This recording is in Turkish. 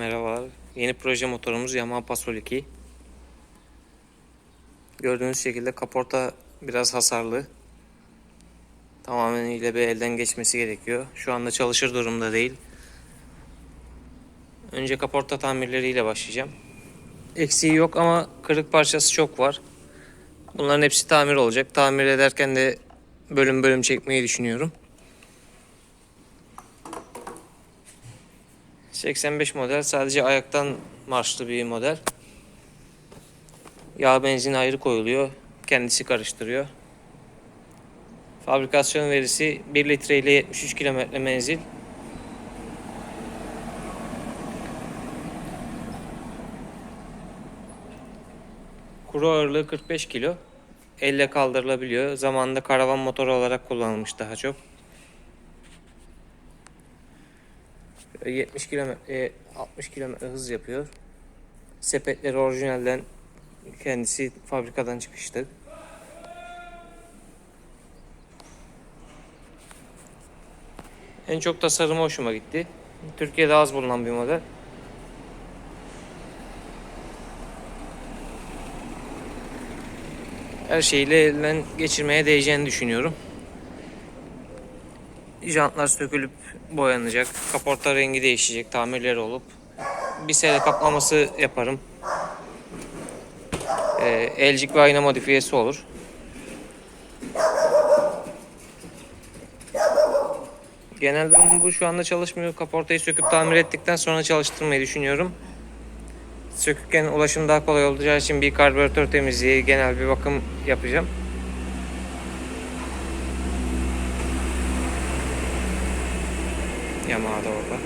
Merhabalar. Yeni proje motorumuz Yamaha Patrol 2. Gördüğünüz şekilde kaporta biraz hasarlı. Tamamıyla bir elden geçmesi gerekiyor. Şu anda çalışır durumda değil. Önce kaporta tamirleriyle başlayacağım. Eksiği yok ama kırık parçası çok var. Bunların hepsi tamir olacak. Tamir ederken de bölüm bölüm çekmeyi düşünüyorum. 85 model sadece ayaktan marşlı bir model. Yağ benzin ayrı koyuluyor. Kendisi karıştırıyor. Fabrikasyon verisi 1 litre ile 73 kilometre menzil. Kuru ağırlığı 45 kilo. Elle kaldırılabiliyor. Zamanında karavan motoru olarak kullanılmış daha çok. 70 kilometre 60 kilometre hız yapıyor. Sepetleri orijinalden kendisi fabrikadan çıkıştı. En çok tasarımı hoşuma gitti. Türkiye'de az bulunan bir model. Her şeyle elden geçirmeye değeceğini düşünüyorum. Jantlar sökülüp boyanacak. Kaporta rengi değişecek. Tamirleri olup bir sene kaplaması yaparım. Ee, elcik ve ayna modifiyesi olur. Genel durum bu. Şu anda çalışmıyor. Kaportayı söküp tamir ettikten sonra çalıştırmayı düşünüyorum. Sökükken ulaşım daha kolay olacağı için bir karbüratör temizliği, genel bir bakım yapacağım. Yan mga tropa.